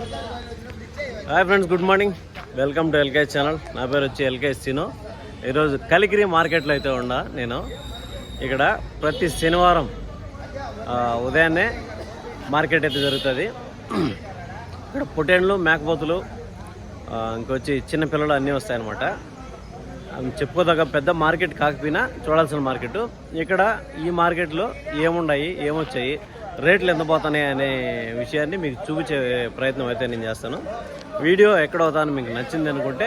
Hi friends good morning. Welcome to LKS channel. నా పేరు వచ్చి ఎల్కేఎస్ సినో. ఈరోజు కలిగిరి మార్కెట్లో అయితే ఉన్నా నేను. ఇక్కడ ప్రతి శనివారం ఉదయాన్నే మార్కెట్ అయితే జరుగుతుంది. ఇక్కడ పొటేన్లు మేకపోతులు ఇంకొచ్చి చిన్న పిల్లలు అన్నీ వస్తాయన్నమాట. చెప్పుకోదగ్గ పెద్ద మార్కెట్ కాకపోయినా చూడాల్సిన మార్కెట్. ఇక్కడ ఈ మార్కెట్లో ఏముండాయి ఏమొచ్చాయి రేట్లు ఎంత పోతున్నాయి అనే విషయాన్ని మీకు చూపించే ప్రయత్నం అయితే నేను చేస్తాను. వీడియో ఎక్కడ అవుతాను మీకు నచ్చింది అనుకుంటే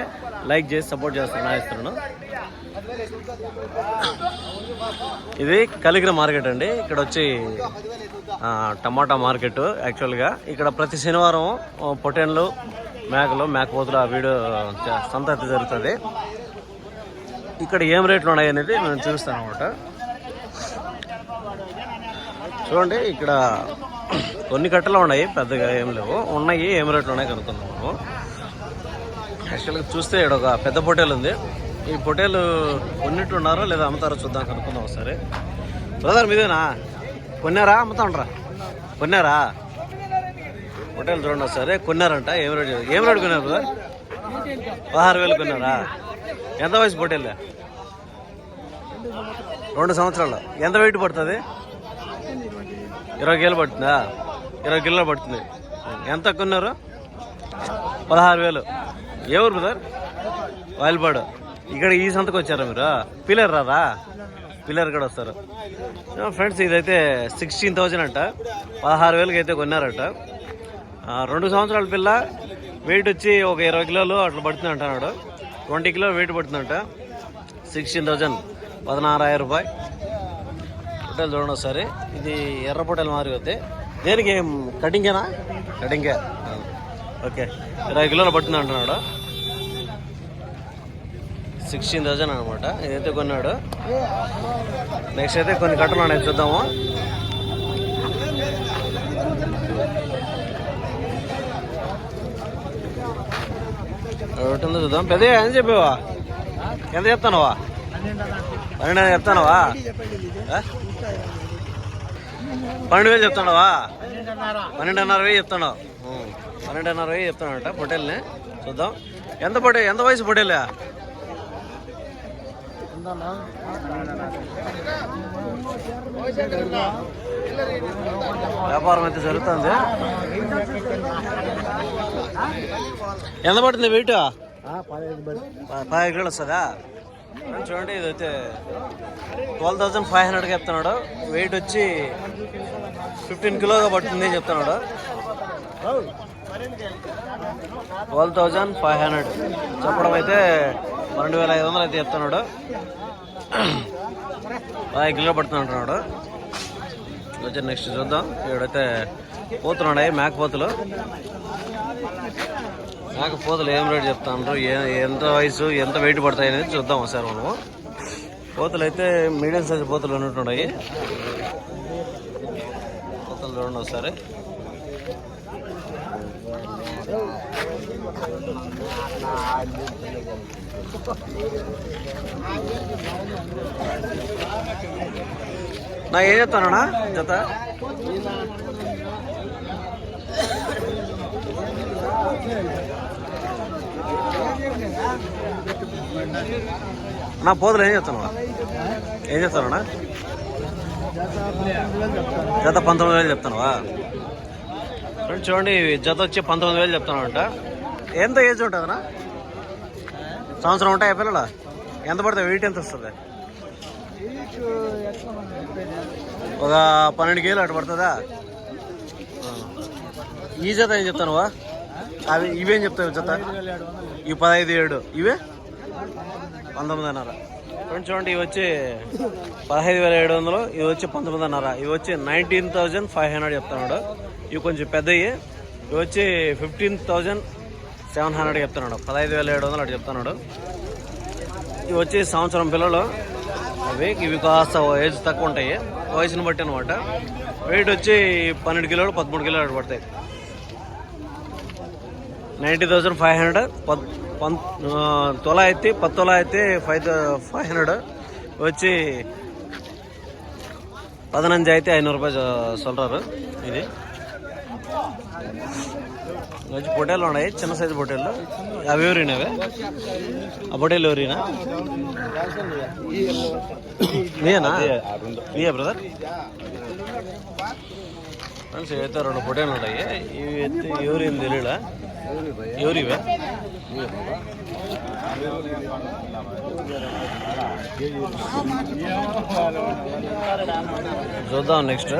లైక్ చేసి సపోర్ట్ చేస్తాను ఇస్తున్నాను ఇది కలిగిన మార్కెట్ అండి. ఇక్కడ వచ్చి టమాటా మార్కెట్ యాక్చువల్గా. ఇక్కడ ప్రతి శనివారం పొటెన్లు మేకలు మేకపోతులు ఆ వీడియో సంతతి జరుగుతుంది. ఇక్కడ ఏం రేట్లు ఉన్నాయి అనేది నేను చూపిస్తాను అనమాట చూడండి ఇక్కడ కొన్ని కట్టలు ఉన్నాయి పెద్దగా ఏం లేవు. ఉన్నాయి ఏం రేట్లు ఉన్నాయి కనుక్కుందాం యాక్చువల్గా చూస్తే ఇక్కడ ఒక పెద్ద పొటేల్ ఉంది. ఈ పొటేలు కొన్నిట్టు ఉన్నారో లేదా అమ్ముతారో చూద్దాం కనుక్కుందాం ఒకసారి. బ్రదర్ మీదేనా? కొన్నారా? అమ్ముతా ఉండరా కొన్నారా? పొటేలు చూడండి ఒకసారి. కొన్నారంట. ఏం రేటు ఏం రేటు కొన్నారు బ్రదర్? పదహారు వేలు కొన్నారా? ఎంత వయసు పొట్టేళ్ళే రెండు సంవత్సరాలు. ఎంత వెయిట్ పడుతుంది? ఇరవై కిలో పడుతుందా? ఇరవై కిలో పడుతుంది. ఎంత కొన్నారు? పదహారు వేలు. ఏ ఊరు బ్రదర్? వాయిల్పాడు. ఇక్కడ ఈ సంతకు వచ్చారా మీరు? పిల్లర్ రాదా? పిల్లర్ కూడా వస్తారు. ఫ్రెండ్స్ ఇదైతే సిక్స్టీన్ థౌజండ్ అంట. పదహారు వేలకి అయితే కొన్నారట. రెండు సంవత్సరాల పిల్ల వెయిట్ వచ్చి ఒక ఇరవై కిలోలు అట్లా పడుతుంది అంటున్నాడు. ట్వంటీ కిలో వెయిట్ పడుతుందంట. Sixteen thousand. పదనారాయిరం రూపాయి. పొట్టేలు చూడండి ఒకసారి. ఇది ఎర్ర పొట్టేలు మారి వద్దే దేనికి ఏం కటింగేనా కటింగే ఓకే. ఇరవై కిలోలు పడుతుంది అంటున్నాడు. సిక్స్టీన్ థౌజండ్ అనమాట ఇదైతే కొన్నాడు. నెక్స్ట్ అయితే కొన్ని కట్టలు చూద్దాము. ఒకటి ఉందో చూద్దాం. పెద్ద ఎంత చెప్పావా? ఎంత చెప్తానవా? పన్నెండు చెప్తానవా? పన్నెండు వేలు చెప్తానవా పన్నెండున్నర. వెయ్యి చెప్తున్నావు. పన్నెండున్నర వెయ్యి చెప్తానంట పొట్టేల్ని చూద్దాం. ఎంత పొట్టే ఎంత వయసు పొట్టేలే వ్యాపారం అయితే జరుగుతుంది. ఎంత పడుతుంది వెయిట్? పదహైదు కిలోలు వస్తుందా? చూడండి చూడండి ఇదైతే ట్వెల్వ్ థౌజండ్ ఫైవ్ హండ్రెడ్కి చెప్తున్నాడు. వెయిట్ వచ్చి ఫిఫ్టీన్ కిలోగా పడుతుంది అని చెప్తున్నాడు. ట్వెల్వ్ థౌజండ్ ఫైవ్ హండ్రెడ్ చెప్పడం అయితే రెండు వేల ఐదు వందలు అయితే చెప్తున్నాడు. పదహైదు కిలో పడుతున్నాడు అంటున్నాడు. వచ్చి నెక్స్ట్ చూద్దాం. ఇక్కడైతే పోతున్నాడు మేకపోతులు. మేకపోతులు ఏం రేట్ చెప్తాను ఎంత వయసు ఎంత వెయిట్ పడతాయి అనేది చూద్దాం ఒకసారి మనము. పోతలు అయితే మీడియం సైజ్ పోతలు ఉన్నట్టున్నాయి పోతలు చూడండి ఒకసారి. నా ఏం చెప్తానా జత? నా పోదులు ఏం చెప్తాను ఏం చెప్తానా జత పంతొమ్మిది వేలు చెప్తానువా చూడండి జత వచ్చి పంతొమ్మిది వేలు చెప్తాను అంట ఎంత ఏజ్ ఉంటుందనా సంవత్సరం ఉంటాయి పిల్లల? ఎంత పడుతుంది వెయిట్ ఎంత వస్తుంది? ఒక పన్నెండు కేలు అటు పడుతుందా. ఈ జత ఏం చెప్తానువా అవి ఇవేం చెప్తావు జత? ఈ పదహైదు ఏడు. ఇవే? పంతొమ్మిదిన్నర. ఫ్రెండ్స్ చూడండి ఇవి వచ్చి పదహైదు వేల ఏడు వందలు ఇవి వచ్చి పంతొమ్మిదిన్నర. ఇవి వచ్చి నైన్టీన్ థౌజండ్ ఫైవ్ హండ్రెడ్ చెప్తున్నాడు. ఇవి కొంచెం పెద్దవి ఇవి వచ్చి ఫిఫ్టీన్ థౌజండ్ సెవెన్ హండ్రెడ్ చెప్తున్నాడు. పదహైదు వేల ఏడు వందలు అటు చెప్తున్నాడు. ఇవి వచ్చి సంవత్సరం పిల్లలు అవి ఇవి కాస్త ఏజ్ తక్కువ ఉంటాయి. వయసుని బట్టి అనమాట వెయిట్ వచ్చి పన్నెండు కిలోలు పదమూడు కిలోలు అటు పడతాయి. నైంటీ థౌజండ్ ఫైవ్ హండ్రెడ్ పద్ ಪಂತ್ ತೊಲ ಐತಿ ಪತ್ತೊಲ ಐತಿ ಫೈವ್ ಫೈವ್ ಹಂಡ್ರೆಡ್ ವಚ್ಚಿ ಪದನಂಜ ಐತಿ ಐನೂರು ರೂಪಾಯಿ ಸೊಲ್ರ ಇದೆ ವಚ್ಚಿ ಪೊಟೇಲ್ ನೋಡಿ ಚಿನ್ನ ಸೈಜ್ ಪೊಟೇಲ್. ಅವ್ಯವ್ರಿ ನಾವೇ ಆ ಪೊಟೇಲ್ ಅವ್ರಿನಾ ನೀ ನೀ ಬ್ರದರ್ ఫ్రెండ్స్ ఇవైతే రెండు పొటేన్లు ఉన్నాయి ఇవి అయితే ఎవరు ఏం తెలియడా ఎవరు ఇవే చూద్దాం నెక్స్ట్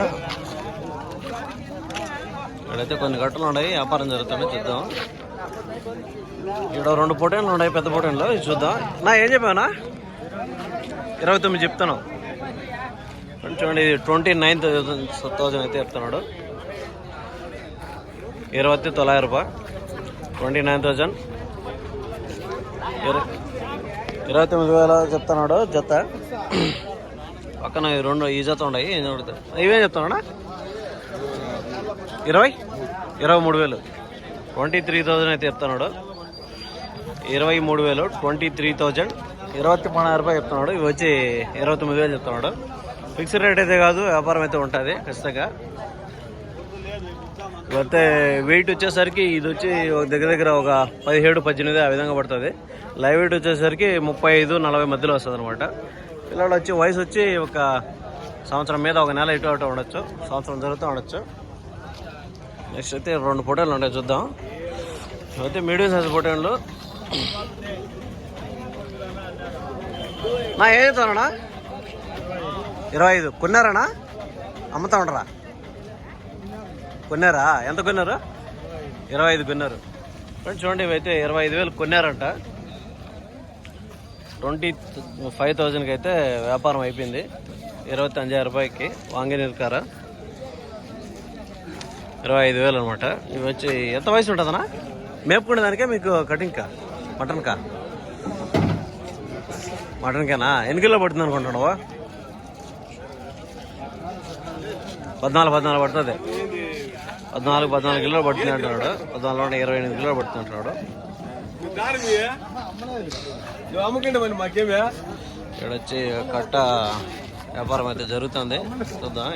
ఇక్కడైతే కొన్ని గట్టలు ఉన్నాయి వ్యాపారం జరుగుతుంది చూద్దాం ఇక్కడ రెండు పొటేన్లు ఉన్నాయి పెద్ద పొటేన్లు చూద్దాం నా ఏం చెప్పానా ఇరవై తొమ్మిది చెప్తాను చూడండి ఇది ట్వంటీ నైన్ థౌజండ్ అయితే చెప్తున్నాడు. ఇరవై తొలాయిరం రూపాయ ట్వంటీ నైన్ థౌజండ్ ఇరవై తొమ్మిది వేల చెప్తున్నాడు జత. పక్కన రెండు ఈ జత ఉన్నాయి ఇవేం చెప్తున్నాడా? ఇరవై? ఇరవై మూడు వేలు. ట్వంటీ త్రీ థౌజండ్ అయితే చెప్తున్నాడు. ఇరవై మూడు వేలు ట్వంటీ త్రీ థౌజండ్ ఇరవై పన్నెండు రూపాయలు చెప్తున్నాడు. ఇవి వచ్చి ఇరవై తొమ్మిది వేలు చెప్తున్నాడు. ఫిక్స్డ్ రేట్ అయితే కాదు వ్యాపారం అయితే ఉంటుంది ఖచ్చితంగా. అయితే వెయిట్ వచ్చేసరికి ఇది వచ్చి ఒక దగ్గర దగ్గర ఒక పదిహేడు పద్దెనిమిది ఆ విధంగా పడుతుంది. లైవ్ వెయిట్ వచ్చేసరికి ముప్పై ఐదు నలభై మధ్యలో వస్తుంది అనమాట పిల్లలు వచ్చి వయసు వచ్చి ఒక సంవత్సరం మీద ఒక నెల ఇటు అటు ఉండొచ్చు సంవత్సరం జరుగుతూ ఉండొచ్చు. నెక్స్ట్ అయితే రెండు ఫోటోలు ఉంటాయి చూద్దాం. అయితే మీడియం సైజ్ ఫోటోలు. నా ఏదైతే చెప్తానా ఇరవై ఐదు కొన్నారానా? అమ్ముతా ఉండరా? కొన్నారా? ఎంత కొన్నారు? ఇరవై ఐదు కొన్నారు. ఫ్రెండ్స్ చూడండి ఇవైతే ఇరవై ఐదు వేలు కొన్నారంట. ట్వంటీ ఫైవ్ థౌజండ్కి అయితే వ్యాపారం అయిపోయింది. ఇరవై అంజాయిరం రూపాయకి వాంగినీరు కార? ఇరవై ఐదు వేలు అనమాట ఇవి వచ్చి ఎంత వయసు ఉంటుందన్నా? మేపుకునే దానికే మీకు కటింగ్ కా? మటన్ కా? మటన్ మటన్కేనా ఎన్ని కిలో పడుతుంది అనుకుంటున్నావా? పద్నాలుగు పద్నాలుగు పడుతుంది. పద్నాలుగు పద్నాలుగు కిలోలు పడుతుంది అంటున్నాడు పద్నాలుగు ఇరవై ఎనిమిది కిలోలు పడుతుంది అంటున్నాడు ఇక్కడ వచ్చి కట్ట వ్యాపారం అయితే జరుగుతుంది. చూద్దాం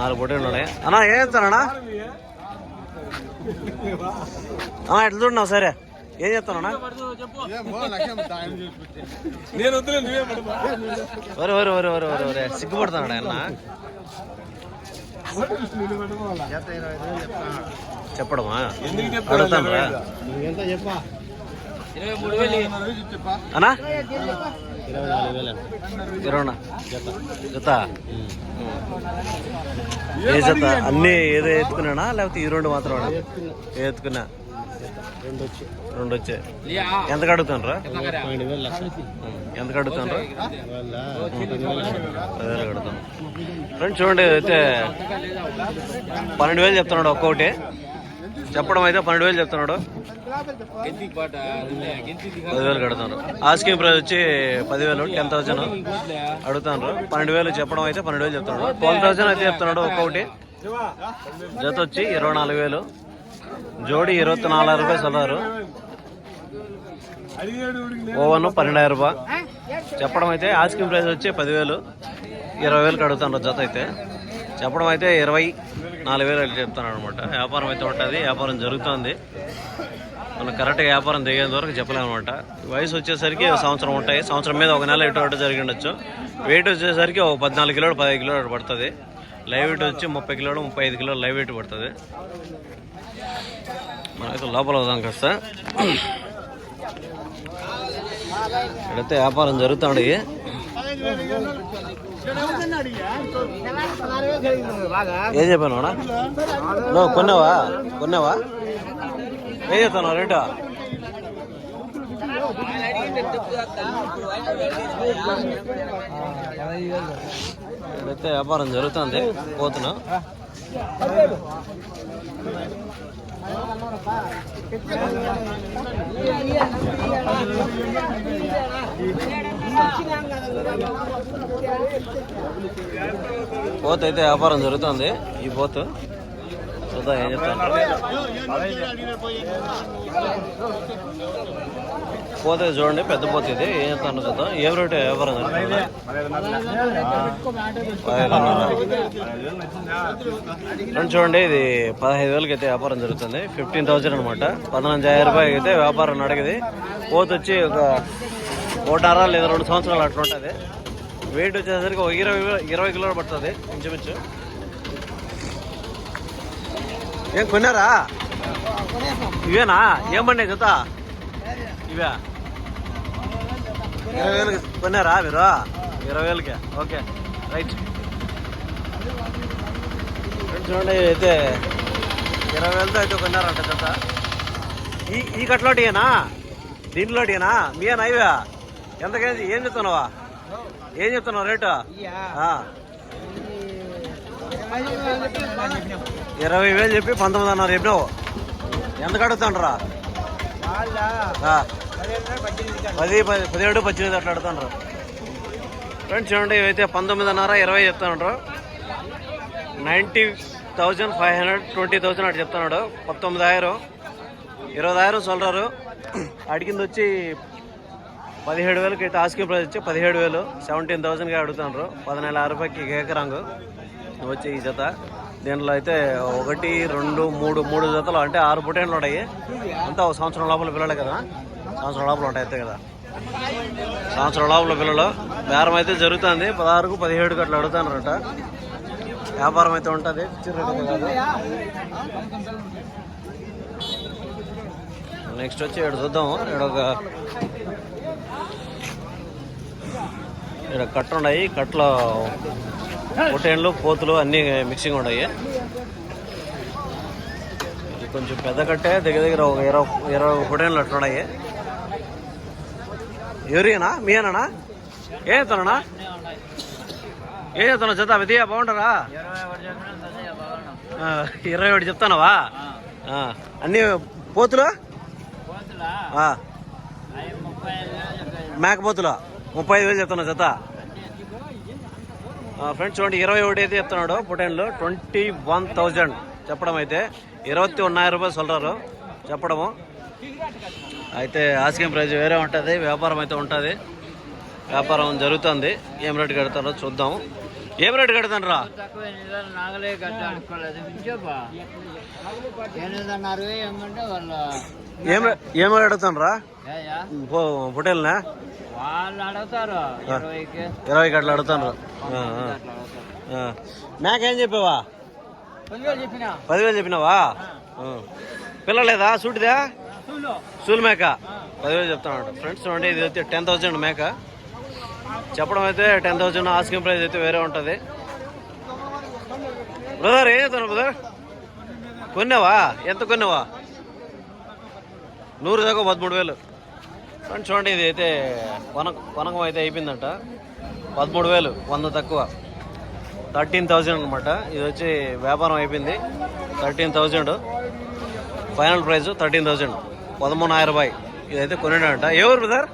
నాలుగు పొట్టి ఉన్నాయి. అన్నా ఏం చెప్తానన్నా అన్నా? ఎట్లా చూడన్నావు సరే? ఏం చెప్తానన్నా నేను వరే వరే వరే వరే వరే వరే. సిగ్గుపడుతున్నాడు ఆయన? చెప్పడమా? అడుగుతాను రా. అన్నా? ఇరవై జత. ఏ జత? అన్ని ఏదో ఎత్తుకున్నానా? లేకపోతే ఈ రెండు మాత్రం ఎత్తుకున్నా. రెండు వచ్చాయి ఎంత కడుగుతాను రా ఎంత కడుగుతాను రా పదివేలు కడుతాను ఫ్రెండ్స్ చూడండి అయితే పన్నెండు వేలు చెప్తున్నాడు ఒక్కొక్కటి చెప్పడం అయితే పన్నెండు వేలు చెప్తున్నాడు. పదివేలు కడుతున్నారు ఆస్కింగ్ ప్రైస్ వచ్చి పదివేలు టెన్ థౌసండ్ అడుగుతున్నారు పన్నెండు వేలు చెప్పడం అయితే పన్నెండు వేలు చెప్తున్నాడు. ట్వెల్వ్ థౌసండ్ అయితే చెప్తున్నాడు ఒక్కొక్కటి జత వచ్చి ఇరవై నాలుగు వేలు. జోడి ఇరవై నాలుగు రూపాయ సొల్లారు ఓవన్ పన్నెండాయిరం రూపాయ చెప్పడం అయితే ఆస్కింగ్ ప్రైస్ వచ్చి పదివేలు. ఇరవై వేలకు అడుగుతున్నారు జత అయితే. చెప్పడం అయితే ఇరవై నాలుగు వేలు అయితే చెప్తాను అనమాట వ్యాపారం అయితే ఉంటుంది వ్యాపారం జరుగుతుంది. మనం కరెక్ట్గా వ్యాపారం దిగేంత వరకు చెప్పలేమన్నమాట వయసు వచ్చేసరికి ఒక సంవత్సరం ఉంటాయి. సంవత్సరం మీద ఒక నెల ఇటు అటు జరిగి ఉండొచ్చు. వెయిట్ వచ్చేసరికి ఒక పద్నాలుగు కిలోలు పదహైదు కిలోలు పడుతుంది. లైవ్ వెయిట్ వచ్చి ముప్పై కిలోలు ముప్పై ఐదు కిలోలు లైవ్ వెయిట్ పడుతుంది. మనమైతే లోపల వదాం కాస్త ఇక్కడైతే వ్యాపారం జరుగుతుంది ఏం చెప్పాను అన్నా? నువ్వు కొన్నావా కొన్నావా ఏం చెప్తాను రేటు ఇక్కడైతే వ్యాపారం జరుగుతుంది పోతున్నా పోత్ అయితే వ్యాపారం జరుగుతుంది. ఈ పోత్ చూద్దాం ఏం చెప్తాను పోతే చూడండి పెద్ద పోతే ఇది. ఏం చెప్తాను చూద్దాం. ఏ రేటు ఎవరు ఫ్రెండ్ చూడండి ఇది పదహైదు వేలకి అయితే వ్యాపారం జరుగుతుంది. ఫిఫ్టీన్ థౌసండ్ అనమాట పదనంజాయిరం రూపాయలకి అయితే వ్యాపారం అడిగింది పోత వచ్చి ఒక ఒకటర లేదా రెండు సంవత్సరాలు అట్లా ఉంటుంది. వెయిట్ వచ్చేసరికి ఒక ఇరవై ఇరవై కిలోలు పడుతుంది ఇంచుమించు. ఏం కొన్నారా? ఇవేనా? ఏమండి జత? ఇవే? ఇరవై వేలకి కొన్నారా మీరు? ఇరవై వేలకి? ఓకే. రైట్. చూడండి అయితే ఇరవై వేలతో అయితే కొన్నారంట జత. ఈ ఈ కట్లోటియేనా దీంట్లోటియేనా మీయేనా ఇవే? ఎంతకేజీ ఏం చెప్తున్నావా? ఏం చెప్తున్నావు రేటు. ఇరవై వేలు చెప్పి పంతొమ్మిది అన్నారు. చెప్పినావు ఎంత కడుగుతాండ్రా? పది పది పదిహేడు పద్దెనిమిది అట్లా అడుగుతాండ్రు. ఫ్రెండ్స్ చూడండి ఇవైతే పంతొమ్మిదిన్నర ఇరవై చెప్తాండ్రు. Ninety thousand five hundred twenty thousand అటు చెప్తున్నాడు. పంతొమ్మిదాయిరం ఇరవదాయిరం చల్రారు అడిగింది వచ్చి పదిహేడు వేలకి అయితే ఆస్కీ ప్రైజ్ వచ్చి పదిహేడు వేలు. సెవెంటీన్ థౌజండ్గా అడుగుతున్నారు పదినాలుగు రూపాయలకి ఏకరాంగు వచ్చి ఈ జత. దీంట్లో అయితే ఒకటి రెండు మూడు మూడు జతలు అంటే ఆరు పుటేన్లు ఉన్నాయి అంతా ఒక సంవత్సరం లోపల పిల్లలే కదా. సంవత్సరం లోపల ఉంటాయి అయితే కదా. సంవత్సరం లోపల పిల్లలు. బేరం అయితే జరుగుతుంది. పదహారుకు పదిహేడుకు అట్లా అడుగుతున్నారట వ్యాపారం అయితే ఉంటుంది. నెక్స్ట్ వచ్చి ఇక్కడ చూద్దాం ఇక్కడ ఒక ఇక్కడ కట్ట ఉన్నాయి. కట్టలో పొటేన్లు పోతులు అన్నీ మిక్సింగ్ ఉన్నాయి ఇది కొంచెం పెద్ద కట్టే దగ్గర దగ్గర ఒక ఇరవై ఇరవై పొటేన్లు అట్లున్నాయి ఎవరినా మీయేనా ఏ చెప్తానా ఏ చెప్తాను జత? విధియా బాగుంటారా? ఇరవై ఒకటి చెప్తానవా? అన్ని పోతులు. మేకపోతులు ముప్పై ఐదు వేలు చెప్తున్నా జత. ఫ్రెండ్స్ చూడండి ఇరవై ఒకటి అయితే ఇస్తున్నాడు పుటైన్లో ట్వంటీ వన్ థౌజండ్. చెప్పడం అయితే ఇరవై ఉన్నాయి రూపాయలు సొల్లారు. చెప్పడము. అయితే ఆస్కిం ప్రైజ్ వేరే ఉంటుంది వ్యాపారం అయితే ఉంటుంది. వ్యాపారం జరుగుతుంది. ఏం రేటు కడతారో చూద్దాము. ఏం రేటు కడతాను రా? తక్కువ నిదానం నాగలే గడ్డ అనుకోలేదు. ఎనిమిదిన్నర ఏమంటే వాళ్ళు ఏం ఏం రేటు అడుగుతాను రా? ఏయ్యా, పొటేల్నా వాళ్ళు అడుగుతారు. ఇరవైకి. ఇరవై అట్లా అడుగుతాను మేక చెప్పావా? పదివేలు చెప్పిన? పదివేలు చెప్పినావా. పిల్లలేదా? సూటిదా? సూలు మేక? పదివేలు చెప్తాను ఫ్రెండ్స్ చూడండి ఇది అయితే టెన్ థౌసండ్ మేక. చెప్పడం అయితే టెన్ థౌసండ్ ఆస్కింగ్ ప్రైస్ అయితే వేరే ఉంటుంది. బ్రదర్ ఏం చెప్తాను బ్రదర్? కొన్నావా? ఎంత కొన్నావా? నూరు దాకా పదమూడు వేలు. ఫ్రెండ్స్ చూడండి ఇది అయితే వనక వనకం అయితే అయిపోయిందంట. పదమూడు వేలు వంద తక్కువ. థర్టీన్ థౌజండ్ అనమాట ఇది వచ్చి వ్యాపారం అయిపోయింది. Thirteen thousand final price thirteen thousand పదమూడు రూపాయి ఇదైతే కొనిడంట ఎవరు బ్రదర్?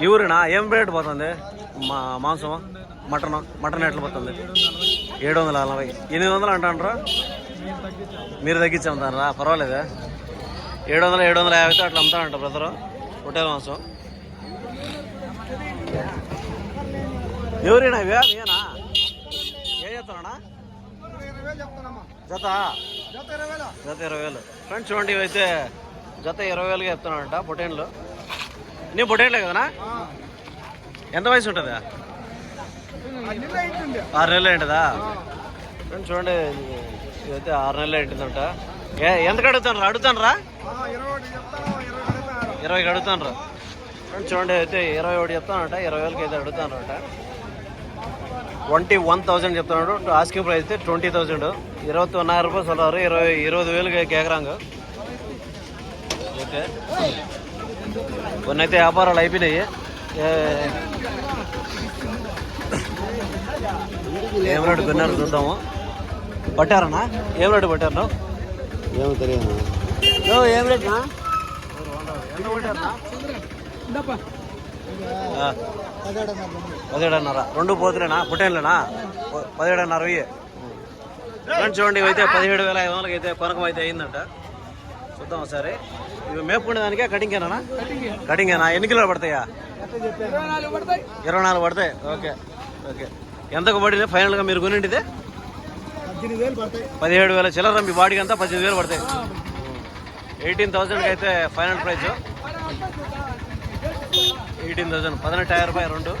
ఈ ఊరినా? ఏం రేట్ పోతుంది? మా మాంసం? మటన్? మటన్ ఎట్లా పోతుంది? ఏడు వందల నలభై. ఎనిమిది వందలు అంటారా మీరు తగ్గించమంటారా? పర్వాలేదా? ఏడు వందల ఏడు వందల యాభైతో అట్లా అమ్ముతారంట బ్రదరు హోటల్ మాంసం. ఎవరైనా? ఇవే? మీనా ఏం చెప్తానా జత? జత ఇరవై వేలు. ఫ్రెండ్స్ చూడండి ఇవైతే జత ఇరవై వేలుగా చెప్తున్నాడంట పొటేన్లు. నీ పొటేన్లే కదనా ఎంత వయసు ఉంటుందా ఆరు నెలలు ఏంటదా ఫ్రెండ్స్ చూడండి ఇదైతే ఆరు నెలలు ఏంటిదంట ఏ ఎంత అడుగుతాను అడుగుతాను రా ఇరవైకి అడుగుతాను రా ఫ్రెండ్స్ చూడండి అయితే ఇరవై ఒకటి చెప్తానంట ఇరవై వేలకి అయితే అడుగుతాను అంట ట్వంటీ వన్ థౌసండ్ చెప్తున్నాడు ఆస్కింగ్ ప్రైస్ అయితే ట్వంటీ థౌసండ్ இருபத்தி ஒன்னாயிரம் ரூபாய் சொல்றாரு இருபது இருபது வேலுக்கு கேட்குறாங்க ఓకే కొన్ని అయితే వ్యాపారాలు అయిపోయినాయి. ఏ- రేటు కొన్నారు చూద్దాము. పట్టారనా ఏం రేటు పట్టారు ఏమో తెలియదు. ఏం ఆ. పదిహేడున్నర. రెండు పోతులేనా? పుట్టేనులేనా పదిహేడున్నర వెయ్యి. చూడండి ఇవైతే పదిహేడు వేల ఐదు వందలకి అయితే కొనకం అయితే అయిందంట. చూద్దాం ఒకసారి. ఇవి మేపుకునే దానికే కటింగేనా కటింగేనా ఎన్ని కిలోలు పడతాయా? ఇరవై నాలుగు పడతాయి. ఓకే. ఓకే. ఎంతకు పడింది ఫైనల్గా మీరు కొనింటిదే పదిహేడు వేల. చిల్లర మీ బాడీకి అంతా పద్దెనిమిది వేలు పడతాయి. ఎయిటీన్ థౌసండ్కి అయితే ఫైనల్ ప్రైస్ ఎయిటీన్ థౌసండ్ పదినెట్టు రూపాయి రెండు.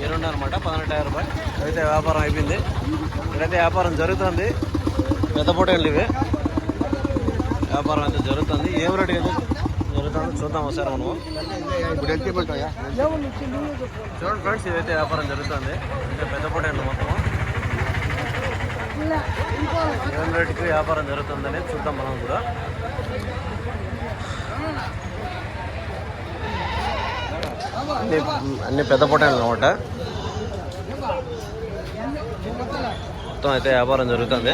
ఈ రెండు అనమాట పదినెట్టు రూపాయి అయితే వ్యాపారం అయిపోయింది. ఇక్కడైతే వ్యాపారం జరుగుతుంది. పెద్ద పూటలు ఇవి. వ్యాపారం అయితే జరుగుతుంది. ఏం రేటు అయితే జరుగుతుంది. చూద్దాం ఒకసారి మనము. చూడండి ఫ్రెండ్స్ ఇదైతే వ్యాపారం జరుగుతుంది. అంటే పెద్ద పూటలు మొత్తం ఏం రేటుకి వ్యాపారం జరుగుతుందని చూద్దాం మనం కూడా. అన్ని అన్ని పెద్ద పొటాలు అనమాట. మొత్తం అయితే వ్యాపారం జరుగుతుంది.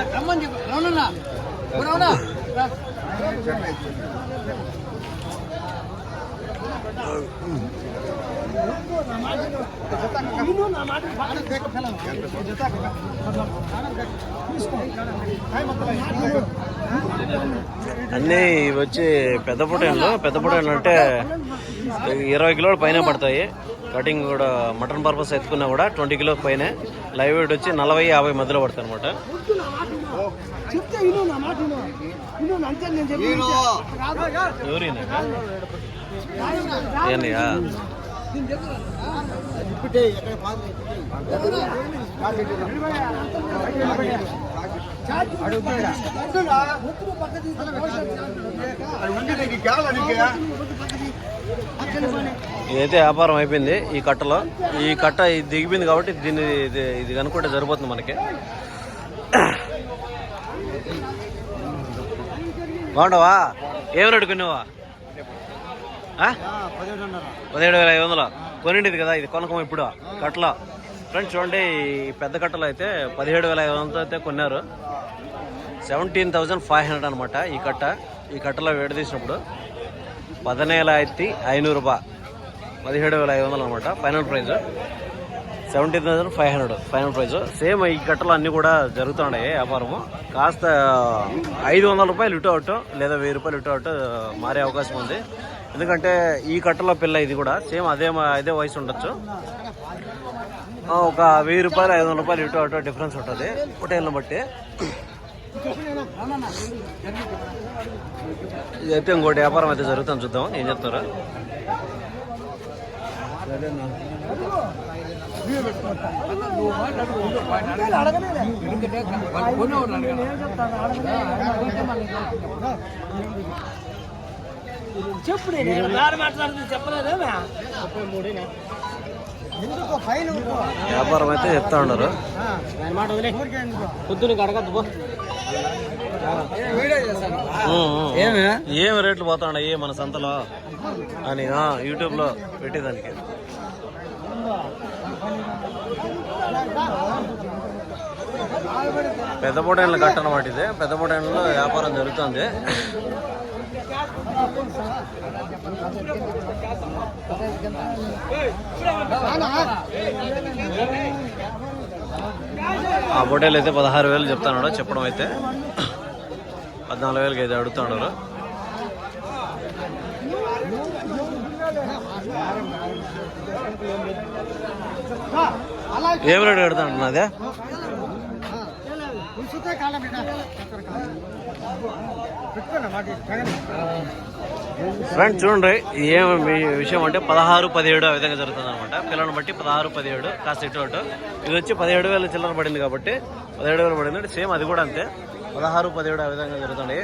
అన్నీ ఇవి వచ్చి పెద్ద పొటేన్లు. పెద్ద పొటేన్లు అంటే ఇరవై కిలోల పైన పడతాయి. కటింగ్ కూడా మటన్ పర్పస్ ఎత్తుకున్నా కూడా ట్వంటీ కిలో పైన. లైవ్ వెయిట్ వచ్చి నలభై యాభై మధ్యలో పడుతుంది అనమాట ఇదైతే వ్యాపారం అయిపోయింది ఈ కట్టలో. ఈ కట్ట ఇది దిగిపోయింది కాబట్టి దీన్ని ఇది ఇది కనుక్కుంటే సరిపోతుంది మనకి. బాగుండవా? ఏం రేటు కొన్నావా పదిహేడు వేల ఐదు వందలు. కొనిండేది కదా ఇది కొనకం ఇప్పుడు. కట్టలో. ఫ్రెండ్స్ చూడండి ఈ పెద్ద కట్టలో అయితే పదిహేడు వేల ఐదు వందలతో అయితే కొన్నారు. సెవెంటీన్ థౌజండ్ ఫైవ్ హండ్రెడ్ అనమాట ఈ కట్ట. ఈ కట్టలో విడదీసినప్పుడు పదనేల ఐతి ఐనూరు రూపాయ పదిహేడు వేల ఐదు వందలు అనమాట final price. Seventeen thousand five hundred final price. Same ఈ కట్టలు అన్నీ కూడా జరుగుతున్నాయి వ్యాపారము. కాస్త ఐదు వందల రూపాయలు ఇటు అవుట్ లేదా వెయ్యి రూపాయలు ఇటు అవుట్ మారే అవకాశం ఉంది. ఎందుకంటే ఈ కట్టలో పిల్ల ఇది కూడా సేమ్ అదే మా- అదే వయసు ఉండొచ్చు. ఒక వెయ్యి రూపాయలు ఐదు వందల రూపాయలు ఇటు అటు డిఫరెన్స్ ఉంటుంది హోటల్ని బట్టి. ఇదైతే ఇంకోటి వ్యాపారం అయితే జరుగుతుంది చూద్దాం ఏం చెప్తారు? చెప్పు నేను మాట్లాడుతుంది చెప్పలేదేమే. వ్యాపారం అయితే చెప్తా ఉన్నారు దాని మాట వదిలే పొద్దున అడగద్దు పో ఉమ్, ఉమ్. ఏం రేట్లు పోతా ఉన్నాయి మన సంతలో అని ఆ, యూట్యూబ్లో పెట్టేదానికి పెద్ద పొటైన్లు కట్టనమాట ఇది పెద్ద పొటైన్లో వ్యాపారం జరుగుతుంది. ఆ పొటేలు అయితే పదహారు వేలు చెప్తాను చెప్పడం అయితే. పద్నాలుగు వేలకి అయితే అడుగుతున్నారు ఏం రేటు కడతాడు అదే ఫ్రెండ్ చూడండి ఏం విషయం అంటే పదహారు పదిహేడు ఆ విధంగా జరుగుతుంది అనమాట పిల్లలను బట్టి పదహారు పదిహేడు కాస్త ఇటు అటు. ఇది వచ్చి పదిహేడు వేల చిల్లర పడింది కాబట్టి పదిహేడు వేలు పడింది. సేమ్ అది కూడా అంతే. పదహారు పదిహేడు ఆ విధంగా జరుగుతుంది.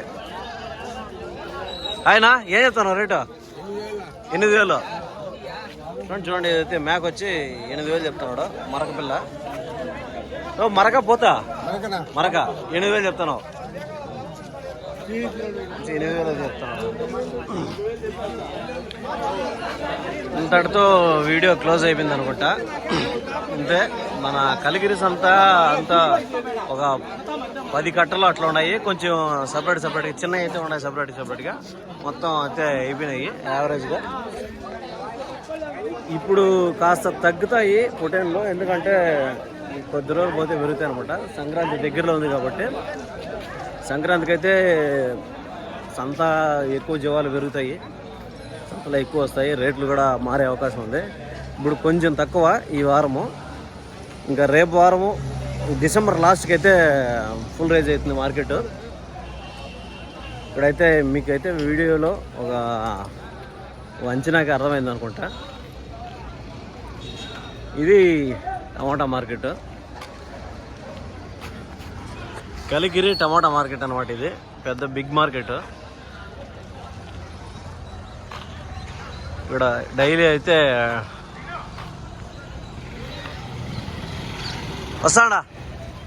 ఆయన ఏం చెప్తాను రేటు? ఎనిమిది వేలు. ఫ్రెండ్స్ చూడండి ఇదైతే మ్యాక్ వచ్చి ఎనిమిది వేలు చెప్తున్నాడు మరక పిల్ల. ఓ మరక పోతా? మరక. ఎనిమిది వేలు చెప్తాను ఎనిమిది వేలు చెప్తాను ఇంతటితో వీడియో క్లోజ్ అయిపోయింది అనుకుంటా. అంతే మన కలిగిరి సంత అంతా ఒక పది కట్టలు అట్లా ఉన్నాయి. కొంచెం సపరేట్ సపరేట్గా చిన్నవి అయితే ఉన్నాయి సపరేట్ సపరేట్గా మొత్తం అయితే అయిపోయినాయి యావరేజ్గా ఇప్పుడు కాస్త తగ్గుతాయి పొటేన్లు ఎందుకంటే కొద్ది రోజులు పోతే పెరుగుతాయి అనమాట సంక్రాంతి దగ్గరలో ఉంది కాబట్టి. సంక్రాంతికి అయితే సంత ఎక్కువ జీవాలు పెరుగుతాయి. సంతలో ఎక్కువ వస్తాయి. రేట్లు కూడా మారే అవకాశం ఉంది. ఇప్పుడు కొంచెం తక్కువ ఈ వారము. ఇంకా రేపు వారము డిసెంబర్ లాస్ట్కి అయితే ఫుల్ రేజ్ అవుతుంది మార్కెట్. ఇక్కడైతే మీకైతే వీడియోలో ఒక అంచనాకి అర్థమైంది అనుకుంటా ఇది tomato market. Kaligiri tomato market అనమాట ఇది. పెద్ద బిగ్ మార్కెట్. ఇక్కడ డైలీ అయితే వస్తాడా?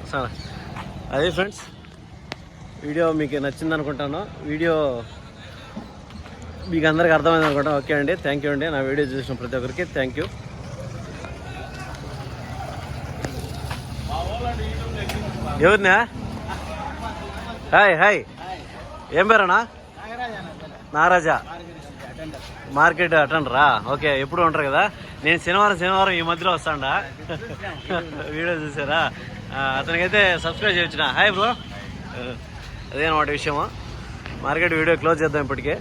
వస్తాడా? అదే ఫ్రెండ్స్ వీడియో మీకు నచ్చింది అనుకుంటాను. వీడియో మీకు అందరికీ అర్థమైంది అనుకుంటాను. ఓకే అండి థ్యాంక్ యూ అండి. నా వీడియో చూసిన ప్రతి ఒక్కరికి థ్యాంక్ యూ ఎవరినా? Hi hi. ఏం పేరన్నా? నారాజా. మార్కెట్ అటెండరా? ఓకే ఎప్పుడు ఉంటారు కదా? నేను శనివారం శనివారం ఈ మధ్యలో వస్తాడా? వీడియో చూసారా? అతనికైతే సబ్స్క్రైబ్ చేయొచ్చిన హాయ్ బ్రో. అదేనమాట విషయము. మార్కెట్ వీడియో క్లోజ్ చేద్దాం ఇప్పటికే.